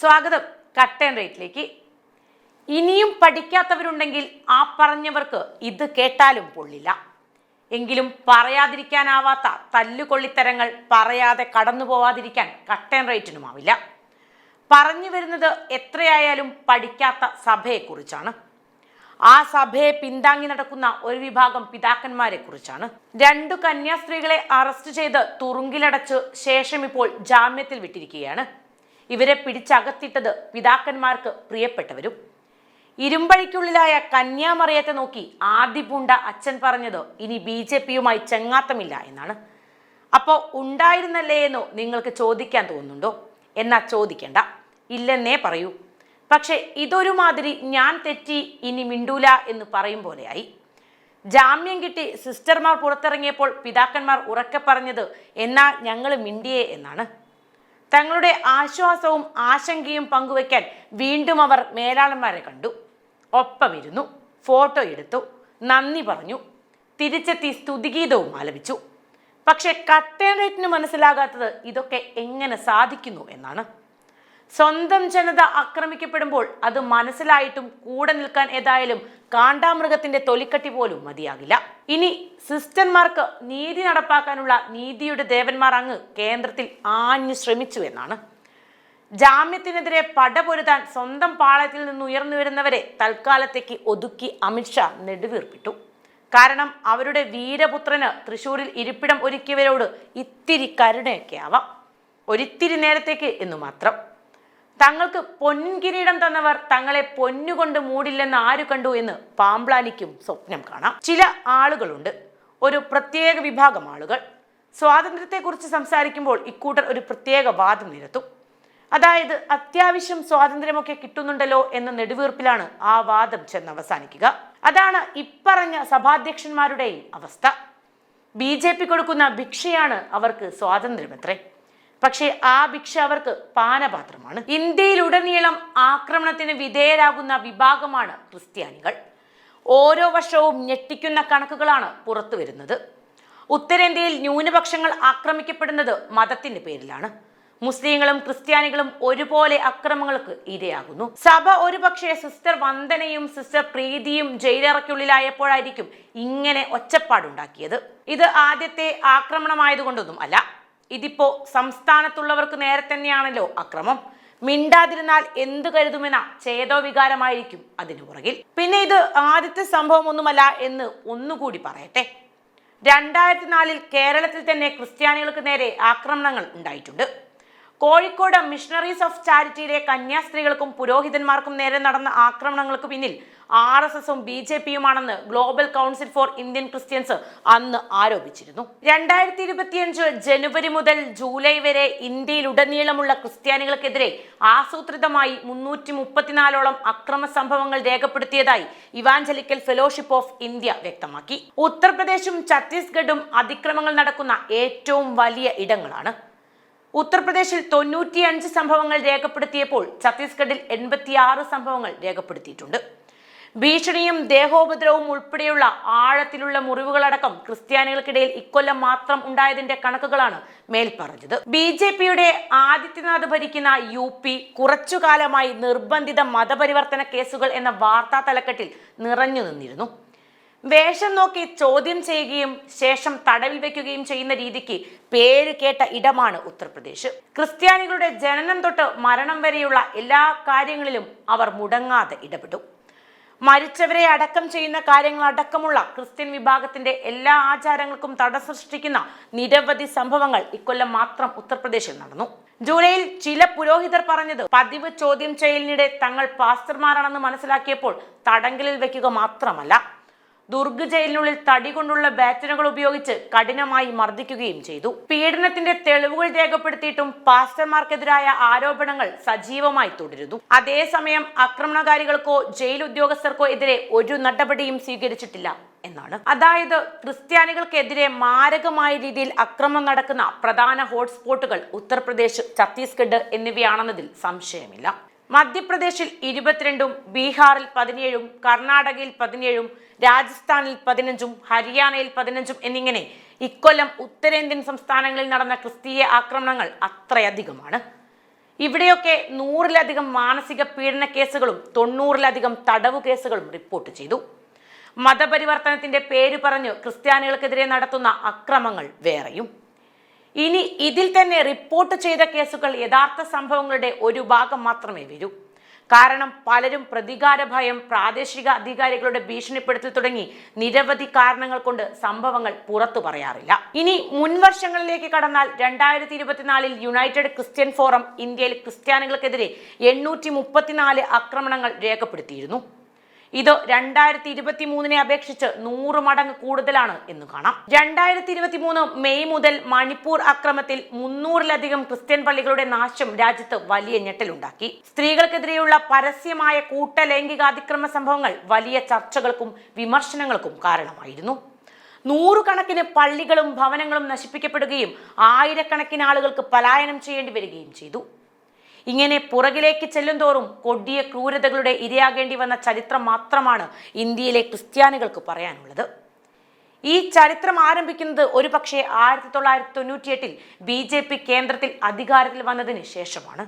സ്വാഗതം. Cut and റേറ്റിലേക്ക്. ഇനിയും പഠിക്കാത്തവരുണ്ടെങ്കിൽ ആ പറഞ്ഞവർക്ക് ഇത് കേട്ടാലും പൊള്ളില്ല എങ്കിലും പറയാതിരിക്കാനാവാത്ത തല്ലുകൊള്ളിത്തരങ്ങൾ പറയാതെ കടന്നു പോവാതിരിക്കാൻ കട്ട് ആൻഡ് റേറ്റിനുമാവില്ല പറഞ്ഞു വരുന്നത് എത്രയായാലും പഠിക്കാത്ത സഭയെക്കുറിച്ചാണ്. ആ സഭയെ പിന്താങ്ങി നടക്കുന്ന ഒരു വിഭാഗം പിതാക്കന്മാരെ കുറിച്ചാണ് രണ്ടു കന്യാസ്ത്രീകളെ അറസ്റ്റ് ചെയ്ത് തുറുങ്കിലടച്ച് ശേഷം ഇപ്പോൾ ജാമ്യത്തിൽ വിട്ടിരിക്കുകയാണ്. ഇവരെ പിടിച്ചകത്തിട്ടത് പിതാക്കന്മാർക്ക് പ്രിയപ്പെട്ടവരും. ഇരുമ്പഴിക്കുള്ളിലായ കന്യാമറിയത്തെ നോക്കി ആദ്യ പൂണ്ട അച്ഛൻ പറഞ്ഞത് ഇനി ബി ജെ പിയുമായി ചെങ്ങാത്തമില്ല എന്നാണ്. അപ്പോൾ ഉണ്ടായിരുന്നല്ലേ എന്നോ നിങ്ങൾക്ക് ചോദിക്കാൻ തോന്നുന്നുണ്ടോ? എന്നാ ചോദിക്കണ്ട. ഇല്ലെന്നേ പറയൂ. പക്ഷേ ഇതൊരു മാതിരി ഞാൻ തെറ്റി ഇനി മിണ്ടൂല എന്ന് പറയും പോലെയായി. ജാമ്യം കിട്ടി സിസ്റ്റർമാർ പുറത്തിറങ്ങിയപ്പോൾ പിതാക്കന്മാർ ഉറക്കെ പറഞ്ഞത് എന്നാ ഞങ്ങൾ മിണ്ടിയേ എന്നാണ്. തങ്ങളുടെ ആശ്വാസവും ആശങ്കയും പങ്കുവയ്ക്കാൻ വീണ്ടും അവർ മേലാളന്മാരെ കണ്ടു. ഒപ്പമിരുന്നു. ഫോട്ടോ എടുത്തു. നന്ദി പറഞ്ഞു. തിരിച്ചെത്തി സ്തുതിഗീതവും ആലപിച്ചു. പക്ഷെ കട്ടേണേറ്റിന് മനസ്സിലാകാത്തത് ഇതൊക്കെ എങ്ങനെ സാധിക്കുന്നു എന്നാണ്. സ്വന്തം ജനത ആക്രമിക്കപ്പെടുമ്പോൾ അത് മനസ്സിലായിട്ടും കൂടെ നിൽക്കാൻ ഏതായാലും കാണ്ടാമൃഗത്തിന്റെ തൊലിക്കട്ടി പോലും മതിയാകില്ല. ഇനി സിസ്റ്റർമാർക്ക് നീതി നടപ്പാക്കാനുള്ള നീതിയുടെ ദേവന്മാർ അങ്ങ് കേന്ദ്രത്തിൽ ആഞ്ഞു ശ്രമിച്ചു എന്നാണ്. ജാമ്യത്തിനെതിരെ പടപൊരുതാൻ സ്വന്തം പാളയത്തിൽ നിന്ന് ഉയർന്നു വരുന്നവരെ തൽക്കാലത്തേക്ക് ഒതുക്കി അമിത്ഷാ നെടുവീർപ്പിട്ടു. കാരണം അവരുടെ വീരപുത്രന് തൃശൂരിൽ ഇരിപ്പിടം ഒരുക്കിയവരോട് ഇത്തിരി കരുണയൊക്കെ ആവാം ഒരിത്തിരി നേരത്തേക്ക് എന്നു മാത്രം. തങ്ങൾക്ക് പൊൻകിരീടം തന്നവർ തങ്ങളെ പൊന്നുകൊണ്ട് മൂടില്ലെന്ന് ആര് കണ്ടു എന്ന് പാമ്പ്ലാനിക്കും സ്വപ്നം കാണാം. ചില ആളുകളുണ്ട്. ഒരു പ്രത്യേക വിഭാഗം ആളുകൾ. സ്വാതന്ത്ര്യത്തെക്കുറിച്ച് സംസാരിക്കുമ്പോൾ ഇക്കൂട്ടർ ഒരു പ്രത്യേക വാദം നിരത്തും. അതായത് അത്യാവശ്യം സ്വാതന്ത്ര്യമൊക്കെ കിട്ടുന്നുണ്ടല്ലോ എന്ന നെടുവീർപ്പിലാണ് ആ വാദം ചെന്ന് അവസാനിക്കുക അതാണ് ഇപ്പറഞ്ഞ സഭാധ്യക്ഷന്മാരുടെയും അവസ്ഥ. ബി ജെ പി കൊടുക്കുന്ന ഭിക്ഷയാണ് അവർക്ക് സ്വാതന്ത്ര്യമത്രേ? പക്ഷേ ആ ഭിക്ഷ അവർക്ക് പാനപാത്രമാണ്. ഇന്ത്യയിലുടനീളം ആക്രമണത്തിന് വിധേയരാകുന്ന വിഭാഗമാണ് ക്രിസ്ത്യാനികൾ. ഓരോ വർഷവും ഞെട്ടിക്കുന്ന കണക്കുകളാണ് പുറത്തു വരുന്നത്. ഉത്തരേന്ത്യയിൽ ന്യൂനപക്ഷങ്ങൾ ആക്രമിക്കപ്പെടുന്നത് മതത്തിന്റെ പേരിലാണ്. മുസ്ലിങ്ങളും ക്രിസ്ത്യാനികളും ഒരുപോലെ അക്രമങ്ങൾക്ക് ഇരയാകുന്നു. സഭ ഒരുപക്ഷെ സിസ്റ്റർ വന്ദനയും സിസ്റ്റർ പ്രീതിയും ജയിലറയ്ക്കുള്ളിലായപ്പോഴായിരിക്കും ഇങ്ങനെ ഒച്ചപ്പാടുണ്ടാക്കിയത്. ഇത് ആദ്യത്തെ ആക്രമണമായതുകൊണ്ടൊന്നും അല്ല ഇതിപ്പോ സംസ്ഥാനത്തുള്ളവർക്ക് നേരെ തന്നെയാണല്ലോ അക്രമം. മിണ്ടാതിരുന്നാൽ എന്തു കരുതുമെന്ന ചേതോ വികാരമായിരിക്കും അതിനു പുറകിൽ. പിന്നെ ഇത് ആദ്യത്തെ സംഭവം ഒന്നുമല്ല എന്ന് ഒന്നുകൂടി പറയട്ടെ. രണ്ടായിരത്തി നാലിൽ കേരളത്തിൽ തന്നെ ക്രിസ്ത്യാനികൾക്ക് നേരെ ആക്രമണങ്ങൾ ഉണ്ടായിട്ടുണ്ട്. കോഴിക്കോട് മിഷണറീസ് ഓഫ് ചാരിറ്റിയിലെ കന്യാസ്ത്രീകൾക്കും പുരോഹിതന്മാർക്കും നേരെ നടന്ന ആക്രമണങ്ങൾക്ക് പിന്നിൽ ആർ എസ് എസും B J പിയുമാണെന്ന് global council for Indian Christians അന്ന് ആരോപിച്ചിരുന്നു. രണ്ടായിരത്തി ഇരുപത്തിയഞ്ച് ജനുവരി മുതൽ ജൂലൈ വരെ ഇന്ത്യയിലുടനീളമുള്ള ക്രിസ്ത്യാനികൾക്കെതിരെ ആസൂത്രിതമായി മുന്നൂറ്റി മുപ്പത്തിനാലോളം അക്രമ സംഭവങ്ങൾ രേഖപ്പെടുത്തിയതായി ഇവാഞ്ചലിക്കൽ ഫെലോഷിപ്പ് ഓഫ് ഇന്ത്യ വ്യക്തമാക്കി. ഉത്തർപ്രദേശും ഛത്തീസ്ഗഡും അതിക്രമങ്ങൾ നടക്കുന്ന ഏറ്റവും വലിയ ഇടങ്ങളാണ്. ഉത്തർപ്രദേശിൽ തൊണ്ണൂറ്റിയഞ്ച് സംഭവങ്ങൾ രേഖപ്പെടുത്തിയപ്പോൾ ഛത്തീസ്ഗഡിൽ എൺപത്തിയാറ് സംഭവങ്ങൾ രേഖപ്പെടുത്തിയിട്ടുണ്ട്. ഭീഷണിയും ദേഹോപദ്രവവും ഉൾപ്പെടെയുള്ള ആഴത്തിലുള്ള മുറിവുകളടക്കം ക്രിസ്ത്യാനികൾക്കിടയിൽ ഇക്കൊല്ലം മാത്രം ഉണ്ടായതിന്റെ കണക്കുകളാണ് മേൽ പറഞ്ഞത് ബി ജെ പിയുടെ ആദിത്യനാഥ് ഭരിക്കുന്ന യു പി കുറച്ചുകാലമായി നിർബന്ധിത മതപരിവർത്തന കേസുകൾ എന്ന വാർത്താ തലക്കെട്ടിൽ നിറഞ്ഞു നിന്നിരുന്നു. വേഷം നോക്കി ചോദ്യം ചെയ്യുകയും ശേഷം തടവിൽ വെക്കുകയും ചെയ്യുന്ന രീതിക്ക് പേര് കേട്ട ഇടമാണ് ഉത്തർപ്രദേശ്. ക്രിസ്ത്യാനികളുടെ ജനനം തൊട്ട് മരണം വരെയുള്ള എല്ലാ കാര്യങ്ങളിലും അവർ മുടങ്ങാതെ ഇടപെട്ടു. മരിച്ചവരെ അടക്കം ചെയ്യുന്ന കാര്യങ്ങൾ അടക്കമുള്ള ക്രിസ്ത്യൻ വിഭാഗത്തിന്റെ എല്ലാ ആചാരങ്ങൾക്കും തടസ്സം സൃഷ്ടിക്കുന്ന നിരവധി സംഭവങ്ങൾ ഇക്കൊല്ലം മാത്രം ഉത്തർപ്രദേശിൽ നടന്നു. ജൂലൈയിൽ ചില പുരോഹിതർ പറഞ്ഞത് പതിവ് ചോദ്യം ചെയ്യലിനിടെ തങ്ങൾ പാസ്റ്റർമാരാണെന്ന് മനസ്സിലാക്കിയപ്പോൾ തടങ്കലിൽ വെക്കുക മാത്രമല്ല. ദുർഗ് ജയിലിനുള്ളിൽ തടി കൊണ്ടുള്ള ബാറ്റനുകൾ ഉപയോഗിച്ച് കഠിനമായി മർദ്ദിക്കുകയും ചെയ്തു. പീഡനത്തിന്റെ തെളിവുകൾ രേഖപ്പെടുത്തിയിട്ടും പാസ്റ്റർമാർക്കെതിരായ ആരോപണങ്ങൾ സജീവമായി തുടരുന്നു. അതേസമയം ആക്രമണകാരികൾക്കോ ജയിൽ ഉദ്യോഗസ്ഥർക്കോ എതിരെ ഒരു നടപടിയും സ്വീകരിച്ചിട്ടില്ല എന്നാണ്. അതായത് ക്രിസ്ത്യാനികൾക്കെതിരെ മാരകമായ രീതിയിൽ അക്രമം നടക്കുന്ന പ്രധാന ഹോട്ട്സ്പോട്ടുകൾ ഉത്തർപ്രദേശ് ഛത്തീസ്ഗഡ് എന്നിവയാണെന്നതിൽ സംശയമില്ല. മധ്യപ്രദേശിൽ ഇരുപത്തിരണ്ടും ബീഹാറിൽ പതിനേഴും കർണാടകയിൽ പതിനേഴും രാജസ്ഥാനിൽ പതിനഞ്ചും ഹരിയാനയിൽ പതിനഞ്ചും എന്നിങ്ങനെ ഇക്കൊല്ലം ഉത്തരേന്ത്യൻ സംസ്ഥാനങ്ങളിൽ നടന്ന ക്രിസ്തീയ ആക്രമണങ്ങൾ അത്രയധികമാണ്. ഇവിടെയൊക്കെ നൂറിലധികം മാനസിക പീഡന കേസുകളും തൊണ്ണൂറിലധികം തടവു കേസുകളും റിപ്പോർട്ട് ചെയ്തു. മതപരിവർത്തനത്തിന്റെ പേര് പറഞ്ഞ് ക്രിസ്ത്യാനികൾക്കെതിരെ നടത്തുന്ന അക്രമങ്ങൾ വേറെയും. ഇനി ഇതിൽ തന്നെ റിപ്പോർട്ട് ചെയ്ത കേസുകൾ യഥാർത്ഥ സംഭവങ്ങളുടെ ഒരു ഭാഗം മാത്രമേ വരൂ. കാരണം പലരും പ്രതികാര ഭയം പ്രാദേശിക അധികാരികളുടെ ഭീഷണിപ്പെടുത്തൽ തുടങ്ങി നിരവധി കാരണങ്ങൾ കൊണ്ട് സംഭവങ്ങൾ പുറത്തു പറയാറില്ല. ഇനി മുൻവർഷങ്ങളിലേക്ക് കടന്നാൽ രണ്ടായിരത്തി ഇരുപത്തിനാലിൽ യുണൈറ്റഡ് ക്രിസ്ത്യൻ ഫോറം ഇന്ത്യയിൽ ക്രിസ്ത്യാനികൾക്കെതിരെ എണ്ണൂറ്റി മുപ്പത്തിനാല് ആക്രമണങ്ങൾ രേഖപ്പെടുത്തിയിരുന്നു. ഇത് രണ്ടായിരത്തി ഇരുപത്തി മൂന്നിനെ അപേക്ഷിച്ച് നൂറ് മടങ്ങ് കൂടുതലാണ് എന്ന് കാണാം. രണ്ടായിരത്തി ഇരുപത്തി മൂന്ന് മെയ് മുതൽ മണിപ്പൂർ അക്രമത്തിൽ മുന്നൂറിലധികം ക്രിസ്ത്യൻ പള്ളികളുടെ നാശം രാജ്യത്ത് വലിയ ഞെട്ടലുണ്ടാക്കി. സ്ത്രീകൾക്കെതിരെയുള്ള പരസ്യമായ കൂട്ട ലൈംഗികാതിക്രമ സംഭവങ്ങൾ വലിയ ചർച്ചകൾക്കും വിമർശനങ്ങൾക്കും കാരണമായിരുന്നു. നൂറുകണക്കിന് പള്ളികളും ഭവനങ്ങളും നശിപ്പിക്കപ്പെടുകയും ആയിരക്കണക്കിന് ആളുകൾക്ക് പലായനം ചെയ്യേണ്ടി വരികയും ചെയ്തു. ഇങ്ങനെ പുറകിലേക്ക് ചെല്ലുന്തോറും കൊടിയ ക്രൂരതകളുടെ ഇരയാകേണ്ടി വന്ന ചരിത്രം മാത്രമാണ് ഇന്ത്യയിലെ ക്രിസ്ത്യാനികൾക്ക് പറയാനുള്ളത്. ഈ ചരിത്രം ആരംഭിക്കുന്നത് ഒരു പക്ഷേ ആയിരത്തി തൊള്ളായിരത്തി തൊണ്ണൂറ്റിയെട്ടിൽ ബി ജെ പി കേന്ദ്രത്തിൽ അധികാരത്തിൽ വന്നതിന് ശേഷമാണ്.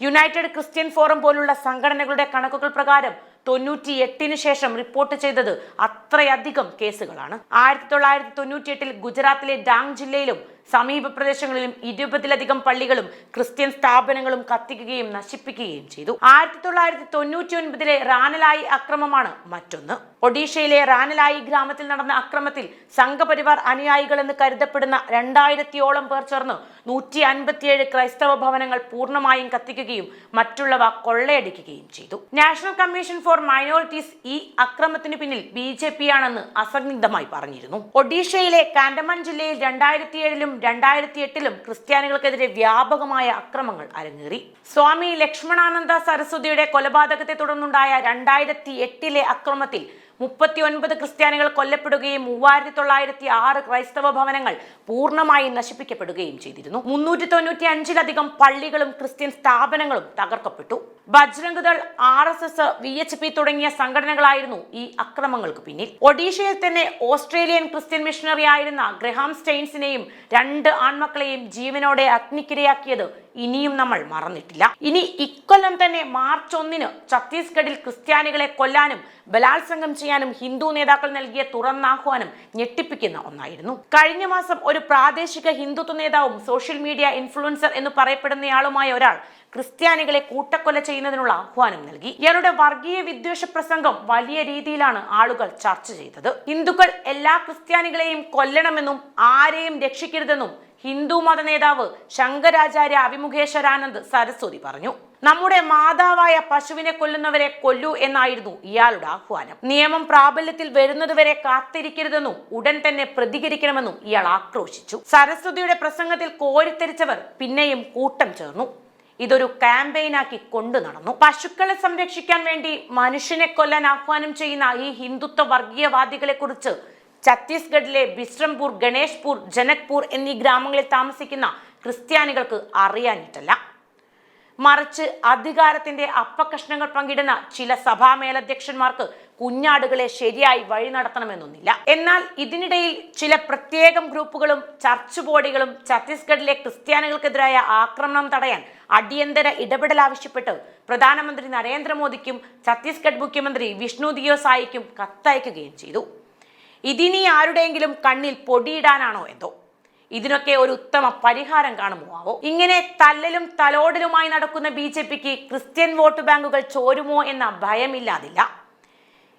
യുണൈറ്റഡ് ക്രിസ്ത്യൻ ഫോറം പോലുള്ള സംഘടനകളുടെ കണക്കുകൾ പ്രകാരം തൊണ്ണൂറ്റി എട്ടിന് ശേഷം റിപ്പോർട്ട് ചെയ്തത് അത്രയധികം കേസുകളാണ്. ആയിരത്തി തൊള്ളായിരത്തി തൊണ്ണൂറ്റി എട്ടിൽ ഗുജറാത്തിലെ ഡാങ് ജില്ലയിലും സമീപ പ്രദേശങ്ങളിലും ഇരുപതിലധികം പള്ളികളും ക്രിസ്ത്യൻ സ്ഥാപനങ്ങളും കത്തിക്കുകയും നശിപ്പിക്കുകയും ചെയ്തു. ആയിരത്തി തൊള്ളായിരത്തി തൊണ്ണൂറ്റി ഒൻപതിലെ റാനലായി അക്രമമാണ് മറ്റൊന്ന്. ഒഡീഷയിലെ റാനലായി ഗ്രാമത്തിൽ നടന്ന അക്രമത്തിൽ സംഘപരിവാർ അനുയായികൾ എന്ന് കരുതപ്പെടുന്ന രണ്ടായിരത്തിയോളം പേർ ചേർന്ന് നൂറ്റി അൻപത്തിയേഴ് ക്രൈസ്തവ ഭവനങ്ങൾ പൂർണമായും കത്തിക്കുകയും മറ്റുള്ളവ കൊള്ളയടിക്കുകയും ചെയ്തു. നാഷണൽ കമ്മീഷൻ ഫോർ മൈനോറിറ്റീസ് ഈ അക്രമത്തിന് പിന്നിൽ ബി ജെ പി ആണെന്ന് അസന്നിഗ്ധമായി പറഞ്ഞിരുന്നു. ഒഡീഷയിലെ കാൻഡമാൻ ജില്ലയിൽ രണ്ടായിരത്തി ഏഴിലും രണ്ടായിരത്തി എട്ടിലും ക്രിസ്ത്യാനികൾക്കെതിരെ വ്യാപകമായ അക്രമങ്ങൾ അരങ്ങേറി. സ്വാമി ലക്ഷ്മണാനന്ദ സരസ്വതിയുടെ കൊലപാതകത്തെ തുടർന്നുണ്ടായ രണ്ടായിരത്തി എട്ടിലെ അക്രമത്തിൽ മുപ്പത്തി ഒൻപത് ക്രിസ്ത്യാനികൾ കൊല്ലപ്പെടുകയും മൂവായിരത്തി തൊള്ളായിരത്തി ആറ് ക്രൈസ്തവ ഭവനങ്ങൾ പൂർണമായും നശിപ്പിക്കപ്പെടുകയും ചെയ്തിരുന്നു. മുന്നൂറ്റി തൊണ്ണൂറ്റി അഞ്ചിലധികം പള്ളികളും ക്രിസ്ത്യൻ സ്ഥാപനങ്ങളും തകർക്കപ്പെട്ടു. Bajrang Dal R S S V H P തുടങ്ങിയ സംഘടനകളായിരുന്നു ഈ അക്രമങ്ങൾക്ക് പിന്നിൽ. ഒഡീഷയിൽ തന്നെ ഓസ്ട്രേലിയൻ ക്രിസ്ത്യൻ മിഷണറി ആയിരുന്ന ഗ്രഹാം സ്റ്റെയിൻസിനെയും രണ്ട് ആൺമക്കളെയും ജീവനോടെ അഗ്നിക്കിരയാക്കിയത് ഇനിയും നമ്മൾ മറന്നിട്ടില്ല. ഇനി ഇക്കൊല്ലം തന്നെ മാർച്ച് ഒന്നിന് ഛത്തീസ്ഗഡിൽ ക്രിസ്ത്യാനികളെ കൊല്ലാനും ബലാത്സംഗം ചെയ്യാനും ഹിന്ദു നേതാക്കൾ നൽകിയ തുറന്നാഹ്വാനം ഞെട്ടിപ്പിക്കുന്ന ഒന്നായിരുന്നു. കഴിഞ്ഞ മാസം ഒരു പ്രാദേശിക ഹിന്ദുത്വ നേതാവും സോഷ്യൽ മീഡിയ ഇൻഫ്ലുവൻസർ എന്ന് പറയപ്പെടുന്നയാളുമായ ഒരാൾ ക്രിസ്ത്യാനികളെ കൂട്ടക്കൊല ചെയ്യുന്നതിനുള്ള ആഹ്വാനം നൽകി. ഇയാളുടെ വർഗീയ വിദ്വേഷ പ്രസംഗം വലിയ രീതിയിലാണ് ആളുകൾ ചർച്ച ചെയ്തത്. ഹിന്ദുക്കൾ എല്ലാ ക്രിസ്ത്യാനികളെയും കൊല്ലണമെന്നും ആരെയും രക്ഷിക്കരുതെന്നും ഹിന്ദു മത നേതാവ് ശങ്കരാചാര്യ അഭിമുഖേശ്വരാനന്ദ് സരസ്വതി പറഞ്ഞു. നമ്മുടെ മാതാവായ പശുവിനെ കൊല്ലുന്നവരെ കൊല്ലൂ എന്നായിരുന്നു ഇയാളുടെ ആഹ്വാനം. നിയമം പ്രാബല്യത്തിൽ വരുന്നതുവരെ കാത്തിരിക്കരുതെന്നും ഉടൻ തന്നെ പ്രതികരിക്കണമെന്നും ഇയാൾ ആക്രോശിച്ചു. സരസ്വതിയുടെ പ്രസംഗത്തിൽ കോരിത്തെരിച്ചവർ പിന്നെയും കൂട്ടം ചേർന്നു. ഇതൊരു ക്യാമ്പയിനാക്കി കൊണ്ടു നടന്നു. പശുക്കളെ സംരക്ഷിക്കാൻ വേണ്ടി മനുഷ്യനെ കൊല്ലാൻ ആഹ്വാനം ചെയ്യുന്ന ഈ ഹിന്ദുത്വ വർഗീയവാദികളെ കുറിച്ച് ഛത്തീസ്ഗഡിലെ ബിശ്രംപൂർ ഗണേഷ്പൂർ ജനക്പൂർ എന്നീ ഗ്രാമങ്ങളിൽ താമസിക്കുന്ന ക്രിസ്ത്യാനികൾക്ക് അറിയാനിട്ടല്ല മറിച്ച് അധികാരത്തിന്റെ അപ്പകഷ്ണങ്ങൾ പങ്കിടുന്ന ചില സഭാ മേലധ്യക്ഷന്മാർക്ക് കുഞ്ഞാടുകളെ ശരിയായി വഴി നടത്തണമെന്നൊന്നില്ല. എന്നാൽ ഇതിനിടയിൽ ചില പ്രത്യേകം ഗ്രൂപ്പുകളും ചർച്ച് ബോഡികളും ഛത്തീസ്ഗഡിലെ ക്രിസ്ത്യാനികൾക്കെതിരായ ആക്രമണം തടയാൻ അടിയന്തര ഇടപെടൽ ആവശ്യപ്പെട്ട് പ്രധാനമന്ത്രി നരേന്ദ്രമോദിക്കും ഛത്തീസ്ഗഡ് മുഖ്യമന്ത്രി വിഷ്ണു ദിയോ സായിക്കും കത്തയക്കുകയും ചെയ്തു. ഇതിനി ആരുടെയെങ്കിലും കണ്ണിൽ പൊടിയിടാനാണോ എന്തോ? ഇതിനൊക്കെ ഒരു ഉത്തമ പരിഹാരം കാണുമോ? ഇങ്ങനെ തല്ലലും തലോടലുമായി നടക്കുന്ന ബി ജെ പിക്ക് ക്രിസ്ത്യൻ വോട്ട് ബാങ്കുകൾ ചോരുമോ എന്ന ഭയമില്ലാതില്ല.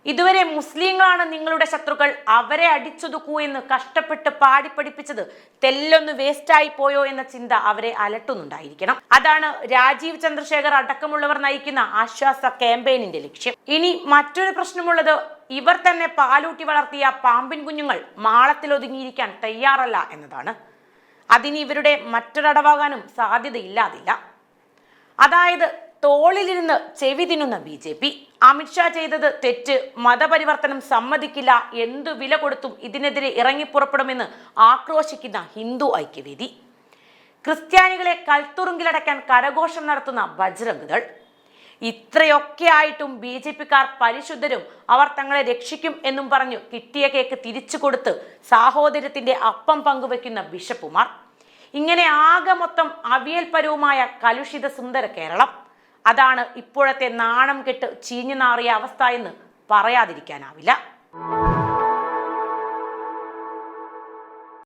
ഇതുവരെ മുസ്ലിങ്ങളാണ് നിങ്ങളുടെ ശത്രുക്കൾ അവരെ അടിച്ചൊതുക്കൂ എന്ന് കഷ്ടപ്പെട്ട് പാടി പഠിപ്പിച്ചത് തെല്ലൊന്ന് വേസ്റ്റായി പോയോ എന്ന ചിന്ത അവരെ അലട്ടുന്നുണ്ടായിരിക്കണം. അതാണ് രാജീവ് ചന്ദ്രശേഖർ അടക്കമുള്ളവർ നയിക്കുന്ന ആശ്വാസ ക്യാമ്പയിനിന്റെ ലക്ഷ്യം. ഇനി മറ്റൊരു പ്രശ്നമുള്ളത് ഇവർ തന്നെ പാലൂട്ടി വളർത്തിയ പാമ്പിൻ കുഞ്ഞുങ്ങൾ മാളത്തിൽ ഒതുങ്ങിയിരിക്കാൻ തയ്യാറല്ല എന്നതാണ്. അതിന് ഇവരുടെ മറ്റൊരടവാകാനും സാധ്യതയില്ലാതില്ല. അതായത് തോളിലിരുന്ന് ചെവി തിന്നുന്ന ബി ജെ പി അമിത്ഷാ ചെയ്തത് തെറ്റ് മതപരിവർത്തനം സമ്മതിക്കില്ല എന്തു വില കൊടുത്തും ഇതിനെതിരെ ഇറങ്ങിപ്പുറപ്പെടുമെന്ന് ആക്രോശിക്കുന്ന ഹിന്ദു ഐക്യവേദി. ക്രിസ്ത്യാനികളെ കൽത്തുറുങ്കിലടക്കാൻ കരഘോഷം നടത്തുന്ന ബജ്രംഗ് ദൾ ഇത്രയൊക്കെ ആയിട്ടും ബി ജെ പിക്കാർ പരിശുദ്ധരും അവർ തങ്ങളെ രക്ഷിക്കും എന്നും പറഞ്ഞു കിട്ടിയ കേക്ക് തിരിച്ചു കൊടുത്ത് സാഹോദര്യത്തിന്റെ അപ്പം പങ്കുവെക്കുന്ന ബിഷപ്പുമാർ. ഇങ്ങനെ ആകെ മൊത്തം അവിയൽപരവുമായ കലുഷിത സുന്ദര കേരളം. അതാണ് ഇപ്പോഴത്തെ നാണം കെട്ട് ചീഞ്ഞു നാറിയ അവസ്ഥ എന്ന് പറയാതിരിക്കാനാവില്ല.